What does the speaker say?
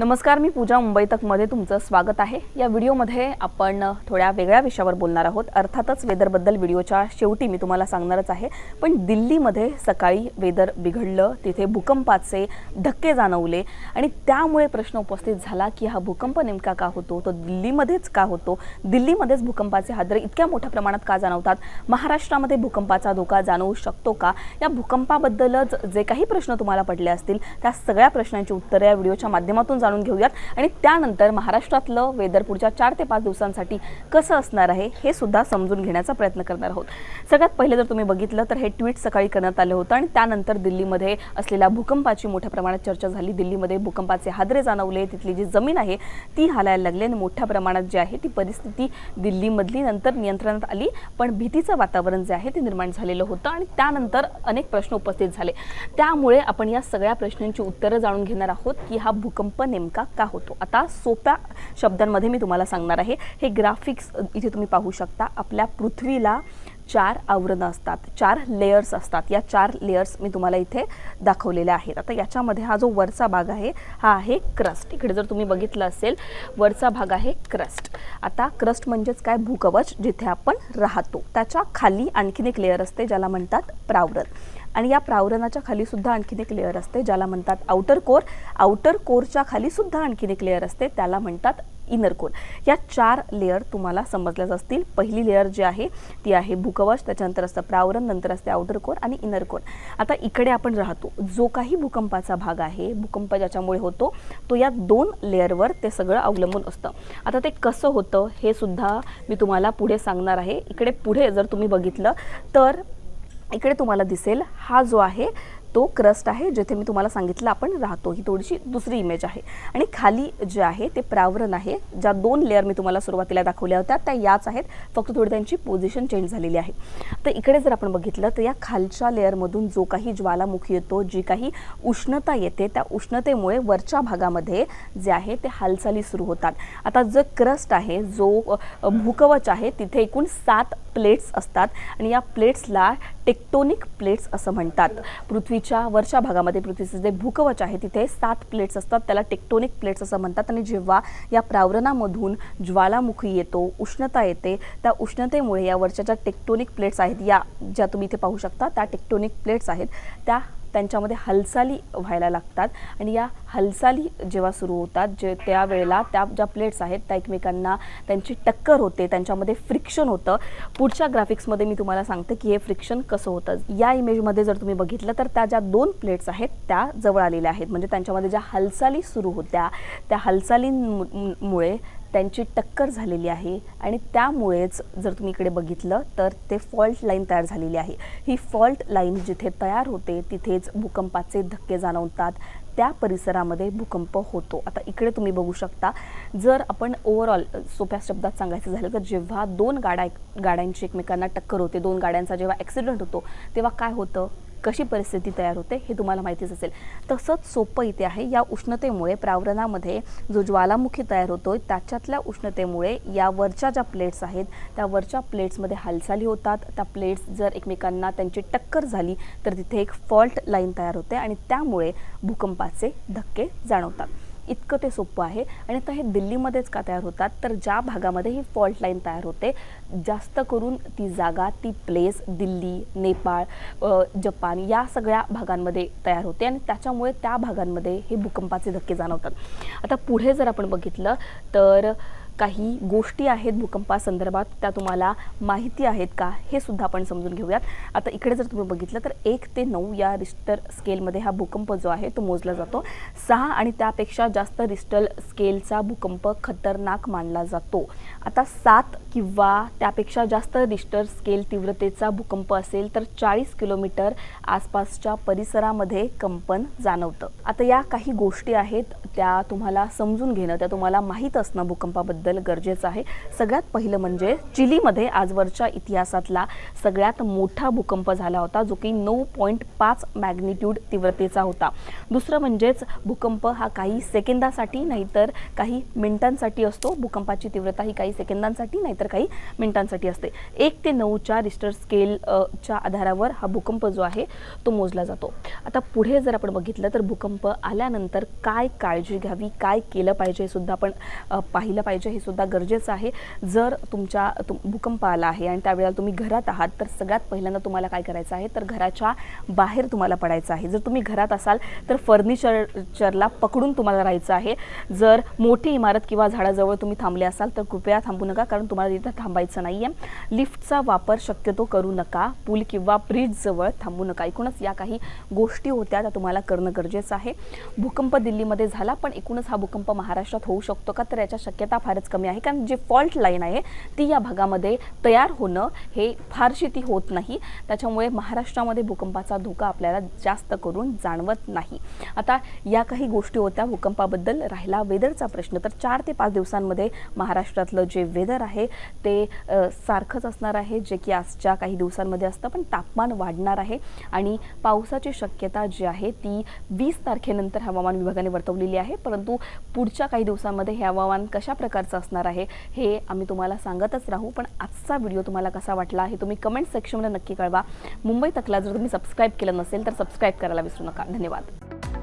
नमस्कार मी पूजा मुंबई तकमध्ये तुमचं स्वागत आहे. या व्हिडिओमध्ये आपण थोड्या वेगळ्या विषयावर बोलणार आहोत. अर्थातच वेदरबद्दल व्हिडिओच्या शेवटी मी तुम्हाला सांगणारच आहे. पण दिल्लीमध्ये सकाळी वेदर बिघडलं तिथे भूकंपाचे धक्के जाणवले आणि त्यामुळे प्रश्न उपस्थित झाला की हा भूकंप नेमका का होतो? तो दिल्लीमध्येच का होतो? दिल्लीमध्येच भूकंपाचे हादरे इतक्या मोठ्या प्रमाणात का जाणवतात? महाराष्ट्रामध्ये भूकंपाचा धोका जाणवू शकतो का? या भूकंपाबद्दलच जे काही प्रश्न तुम्हाला पडले असतील त्या सगळ्या प्रश्नांची उत्तरं या व्हिडिओच्या माध्यमातून जाणून घेऊयात. आणि त्यानंतर महाराष्ट्रातलं वेदर पुढच्या चार ते पाच दिवसांसाठी कसं असणार आहे हे सुद्धा समजून घेण्याचा प्रयत्न करणार आहोत. सगळ्यात पहिले जर तुम्ही बघितलं तर हे ट्विट सकाळी करण्यात आलं होतं आणि त्यानंतर दिल्लीमध्ये असलेल्या भूकंपाची मोठ्या प्रमाणात चर्चा झाली. दिल्लीमध्ये भूकंपाचे हादरे जाणवले. तिथली जी जमीन आहे ती हालायला लागली आणि मोठ्या प्रमाणात जी आहे ती परिस्थिती दिल्लीमधली नंतर नियंत्रणात आली. पण भीतीचं वातावरण जे आहे ते निर्माण झालेलं होतं आणि त्यानंतर अनेक प्रश्न उपस्थित झाले. त्यामुळे आपण या सगळ्या प्रश्नांची उत्तरं जाणून घेणार आहोत की हा भूकंप नेमका का होतो? आता सोप्या शब्दांमध्ये मी तुम्हाला सांगणार आहे. हे ग्राफिक्स इथे तुम्ही पाहू शकता. आपल्या पृथ्वीला चार आवरणं असतात चार लेयर्स असतात. या चार लेयर्स मी तुम्हाला इथे दाखवलेल्या आहेत. आता याच्यामध्ये हा जो वरचा भाग आहे हा आहे क्रस्ट इकडे जर तुम्ही बघितलं असेल वरचा भाग आहे क्रस्ट आता क्रस्ट म्हणजेच काय? भूकवच जिथे आपण राहतो. त्याच्याखाली आणखीन एक लेअर असते ज्याला म्हणतात प्रावरण. आणि या प्रावरणाच्या खाली सुद्धा आणखीन एक लेअर असते ज्याला म्हणतात आउटर कोर आउटर कोरच्या खाली सुद्धा आणखीन एक लेअर असते त्याला म्हणतात इनर कोन या चार लेअर तुम्हाला समजल्याच असतील. पहिली लेअर जी आहे ती आहे भूकवच त्याच्यानंतर असतं प्रावरण नंतर असते आउटर कोर आणि इनर कोर आता इकडे आपण राहतो. जो काही भूकंपाचा भाग आहे भूकंप ज्याच्यामुळे होतो तो या दोन लेअरवर ते सगळं अवलंबून असतं. आता ते कसं होतं हे सुद्धा मी तुम्हाला पुढे सांगणार आहे. इकडे पुढे जर तुम्ही बघितलं तर इकडे तुम्हाला दिसेल हा जो आहे तो क्रस्ट आहे जिथे मी तुम्हाला सांगितलं आपण राहतो. ही थोडीशी दुसरी इमेज आहे. आणि खाली जे आहे ते प्रावरण आहे. ज्या दोन लेअर मी तुम्हाला सुरुवातीला दाखवल्या होत्या त्या याच आहेत. फक्त थोडी त्यांची पोझिशन चेंज झालेली आहे. तर इकडे जर आपण बघितलं तर या खालच्या लेअरमधून जो काही ज्वालामुखी येतो जी काही उष्णता येते त्या उष्णतेमुळे वरच्या भागामध्ये जे आहे ते हालचाली सुरू होतात. आता जो क्रस्ट आहे जो भूकवच आहे तिथे एकूण सात प्लेट्स असतात. आणि या प्लेट्सला टेक्टोनिक प्लेट्स असं म्हणतात. पृथ्वी पृथ्वीच्या वरच्या भागामध्ये पृथ्वीचं जे भूकवच आहे तिथे सात प्लेट्स असतात. त्याला टेक्टोनिक प्लेट्स असं म्हणतात. आणि जेव्हा या प्रावरणामधून ज्वालामुखी येतो उष्णता येते त्या उष्णतेमुळे या वरच्या ज्या टेक्टोनिक प्लेट्स आहेत या ज्या तुम्ही इथे पाहू शकता त्या टेक्टोनिक प्लेट्स आहेत त्या त्यांच्यामध्ये हालचाली व्हायला लागतात. आणि या हालचाली जेव्हा सुरू होतात जे त्यावेळेला त्या ज्या प्लेट्स आहेत त्या एकमेकांना त्यांची टक्कर होते त्यांच्यामध्ये फ्रिक्शन होतं. पुढच्या ग्राफिक्समध्ये मी तुम्हाला सांगते की हे फ्रिक्शन कसं होतं. या इमेजमध्ये जर तुम्ही बघितलं तर त्या ज्या दोन प्लेट्स आहेत त्या जवळ आलेल्या आहेत. म्हणजे त्यांच्यामध्ये ज्या हालचाली सुरू होत्या त्या हालचालींमुळे त्यांची टक्कर झालेली आहे आणि त्यामुळेच जर तुम्ही इकडे बघितलं तर ते फॉल्ट लाईन तयार झालेली आहे. ही फॉल्ट लाईन जिथे तयार होते तिथेच भूकंपाचे धक्के जाणवतात. त्या परिसरामध्ये भूकंप होतो. आता इकडे तुम्ही बघू शकता जर आपण ओव्हरऑल सोप्या शब्दात सांगायचं झालं तर जेव्हा दोन गाड्या गाड्यांची एकमेकांना टक्कर होते दोन गाड्यांचा जेव्हा ॲक्सिडेंट होतो तेव्हा काय होतं? कशी परिस्थिती तयार होते हे तुम्हाला माहितीच असेल. तसंच सोपं इथे आहे या उष्णतेमुळे प्रावरणामध्ये जो ज्वालामुखी तयार होतो त्याच्यातल्या उष्णतेमुळे या वरच्या ज्या प्लेट्स आहेत त्या वरच्या प्लेट्समध्ये हालचाली होतात. त्या प्लेट्स जर एकमेकांना त्यांची टक्कर झाली तर तिथे एक फॉल्ट लाईन तयार होते आणि त्यामुळे भूकंपाचे धक्के जाणवतात. इतकं ते सोपं आहे. आणि आता हे दिल्लीमध्येच का तयार होतात? तर ज्या भागामध्ये ही फॉल्ट लाईन तयार होते जास्त करून ती जागा ती प्लेस दिल्ली नेपाळ जपान या सगळ्या भागांमध्ये तयार होते आणि त्याच्यामुळे त्या भागांमध्ये हे भूकंपाचे धक्के जाणवतात. आता पुढे जर आपण बघितलं तर काही गोष्टी आहेत भूकंपासंदर्भात त्या तुम्हाला माहिती आहेत का? हे सुद्धा आपण समजून घेऊयात. आता इकडे जर तुम्ही बघितलं तर एक ते नऊ या रिस्टर स्केलमध्ये हा भूकंप जो आहे तो मोजला जातो. सहा आणि त्यापेक्षा जास्त रिस्टर स्केलचा भूकंप खतरनाक मानला जातो. आता सात किंवा त्यापेक्षा जास्त रिस्टर स्केल तीव्रतेचा भूकंप असेल तर चाळीस किलोमीटर आसपासच्या परिसरामध्ये कंपन जाणवतं. आता या काही गोष्टी आहेत त्या तुम्हाला समजून घेणं त्या तुम्हाला माहीत असणं भूकंपाबद्दल. बदल गरजेचं आहे. सगळ्यात पहिलं म्हणजे चिलीमध्ये आजवरच्या इतिहासातला सगळ्यात मोठा भूकंप झाला होता जो की नऊ पॉईंट पाच मॅग्निट्यूड तीव्रतेचा होता. दुसरं म्हणजेच भूकंप हा काही सेकंदासाठी नाहीतर काही मिनिटांसाठी असतो. भूकंपाची तीव्रता ही काही सेकंदांसाठी नाहीतर काही मिनिटांसाठी असते. एक ते नऊच्या रिस्टर स्केलच्या आधारावर हा भूकंप जो आहे तो मोजला जातो. आता पुढे जर आपण बघितलं तर भूकंप आल्यानंतर काय काळजी घ्यावी काय केलं पाहिजे सुद्धा आपण पाहिलं पाहिजे. हे सुद्धा गरजेचं आहे. जर तुमच्या तुम भूकंप आला आहे आणि त्यावेळेला तुम्ही घरात आहात तर सगळ्यात पहिल्यांदा तुम्हाला काय करायचं आहे? तर घराच्या बाहेर तुम्हाला पडायचं आहे. जर तुम्ही घरात असाल तर फर्निचरला पकडून तुम्हाला राहायचं आहे. जर मोठी इमारत किंवा झाडाजवळ तुम्ही थांबले असाल तर कृपया थांबू नका कारण तुम्हाला तिथं थांबायचं नाही आहे लिफ्टचा वापर शक्यतो करू नका. पूल किंवा ब्रिजजवळ थांबू नका. एकूणच या काही गोष्टी होत्या त्या तुम्हाला करणं गरजेचं आहे. भूकंप दिल्लीमध्ये झाला पण एकूणच हा भूकंप महाराष्ट्रात होऊ शकतो का? तर याच्या शक्यता फार फारच कमी आहे. कारण जी फॉल्ट लाईन आहे ती या भागामध्ये तयार होणं हे फारशी ती होत नाही. त्याच्यामुळे महाराष्ट्रामध्ये भूकंपाचा धोका आपल्याला जास्त करून जाणवत नाही. आता या काही गोष्टी होत्या भूकंपाबद्दल राहिला वेदरचा प्रश्न. तर चार ते पाच दिवसांमध्ये महाराष्ट्रातलं जे वेदर आहे ते सारखंच असणार आहे जे की आजच्या काही दिवसांमध्ये असतं पण तापमान वाढणार आहे. आणि पावसाची शक्यता जी आहे ती वीस तारखेनंतर हवामान विभागाने वर्तवलेली आहे. परंतु पुढच्या काही दिवसांमध्ये हे हवामान कशा प्रकारचं प्रकारचं असणार आहे हे आम्ही तुम्हाला सांगतच राहू. पण आजचा व्हिडिओ तुम्हाला कसा वाटला हे तुम्ही कमेंट सेक्शनमध्ये नक्की कळवा. मुंबई तकला जर तुम्ही सबस्क्राईब केलं नसेल तर सबस्क्राईब करायला विसरू नका. धन्यवाद.